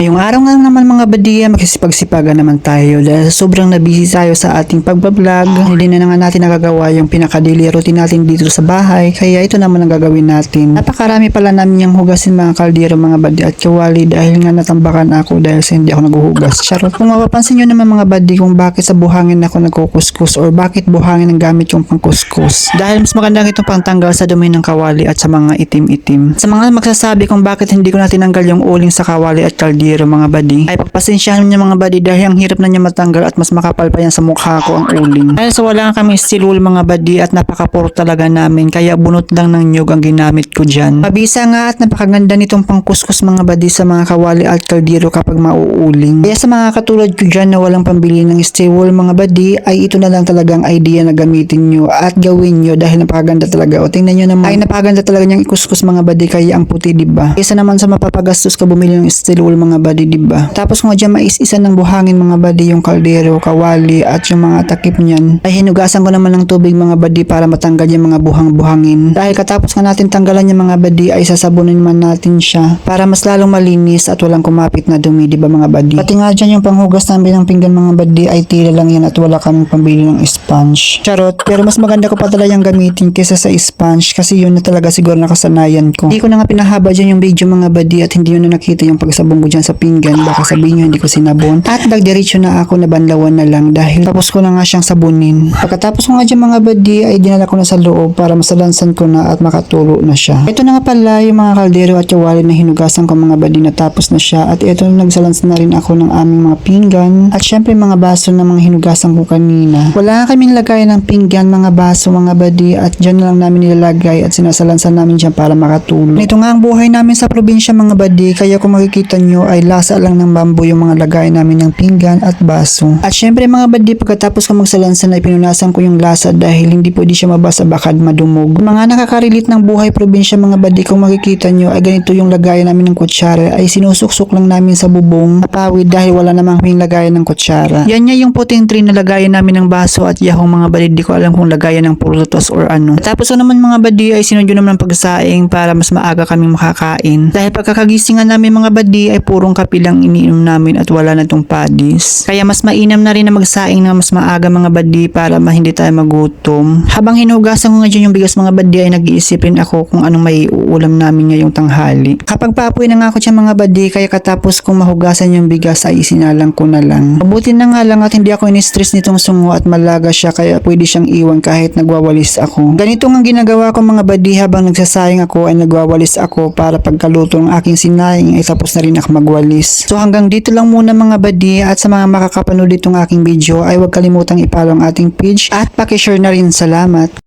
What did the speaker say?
Ngayong araw nga naman mga badiya, makisipagsipagan naman tayo dahil sobrang nabisi tayo sa ating pagbablog. Hindi na nga natin nagagawa yung pinaka-daily routine natin dito sa bahay, kaya ito naman ang gagawin natin. Napakarami pala namin yung hugasin mga kaldero mga badi at kawali dahil nga natambakan ako dahil sa hindi ako naghuhugas. Charot. Kung mapapansin nyo naman mga badi kung bakit sa buhangin ako nagkukuskus or bakit buhangin ang gamit yung pangkuskus. Dahil mas maganda itong pangtanggal sa dumi ng kawali at sa mga itim-itim. Sa mga magsasabi kung bakit hindi ko na tinanggal yung uling sa kawali at kaldero mga badi, ay pagpasensyahan niyo mga badi dahil ang hirap na niya matanggal at mas makapal pa yan sa mukha ko ang uling. Dahil sa wala kami stilul mga badi at napakapuro talaga namin kaya bunot lang ng nyug ang ginamit ko dyan. Mabisa nga at napakaganda nitong pangkuskus mga badi sa mga kawali at kaldero kapag mauuling. Kaya sa mga katulad ko dyan na walang pambili ng stable mga badi ay ito na lang talagang idea na gamitin nyo at gawin nyo dahil napakaganda talaga. O tingnan nyo naman ay napakaganda talaga niyang ikuskus mga badi kaya ang puti diba? Kaysa naman sa mapapagastos ka bumili ng stable mga badi diba? Tapos kung dyan mais-isa ng buhangin mga badi yung kaldero, kawali at yung mga takip niyan ay hinugasan ko naman ng tubig mga badi para matanggal yung mga buhang-buhangin. Dahil katapos nga natin tanggalan yung mga badi ay sasabunin man natin siya para mas lalong malinis at walang kumapit na dumi diba mga badi? Pati nga dyan yung panghugas namin ng pinggan mga badi ay tila lang yan at wala kaming pambili ng sponge. Charot, pero mas maganda ko pa talaga yung gamitin kesa sa sponge kasi yun na talaga siguro nakasanayan ko. Hindi ko na nga pinahaba dyan yung video mga badi at hindi yun na nakita yung pagsabong ko dyan sa pinggan. Baka sabihin nyo hindi ko sinabon. At nagdiretso na ako na banlawan na lang dahil tapos ko na nga siyang sabunin. Pagkatapos ko nga dyan mga badi ay dinala ko na sa loob para masalansan ko na at makatulo na siya. Ito na nga pala yung mga kaldero at kawali na hinugasan ko mga badi na tapos na siya at ito nagsalansan na rin ako ng aming mga pinggan at syempre mga baso na mga hinugasan ko kanina. Wala kaming lagay ng pinggan mga baso mga badi at dyan na lang namin nilalagay at sinasalansan namin dyan para makatulog. Ito nga ang buhay namin sa probinsya mga badi kaya kung makikita nyo ay lasa lang ng bamboo yung mga lagay namin ng pinggan at baso. At syempre mga badi pagkatapos ko magsalansan ay pinunasan ko yung lasa dahil hindi pwede siya mabasa bakad madumog. Mga nakakarilit ng buhay probinsya mga badi kung makikita nyo ay ganito yung lagay namin ng kutsara ay sinusuksok lang namin sa bubong napawid dahil wala namang kaming lagayan ng kutsara. Yan niya yung puting tray na lagayan namin ng baso at yahong mga badi di ko alam kung lagayan ng prutas or ano. Tapos ko naman mga badi ay sinudyo naman ng pagsaing para mas maaga kaming makakain. Dahil pagkakagisingan namin mga badi ay purong kape lang iniinom namin at wala na tong padis. Kaya mas mainam na rin na magsaing na mas maaga mga badi para hindi tayo magutom. Habang hinugasan ko nga dyan yung bigas mga badi ay nag-iisip rin ako kung anong may uulam namin ngayong tanghali. Kapag paapoy na nga ako dyan mga badi kaya katapos kong mahugasan yung bigas ay isinalang ko na lang. Mabuti na nga lang at hindi ako in-stress nitong sungo at malaga siya kaya pwede siyang iwan kahit nagwawalis ako. Ganito nga ginagawa ko mga badi habang nagsasayang ako ay nagwawalis ako para pagkaluto ng aking sinayang ay tapos na rin ako magwalis. So hanggang dito lang muna mga badi at sa mga makakapanood itong aking video ay huwag kalimutang ipalo ang ating page at pakishare na rin salamat.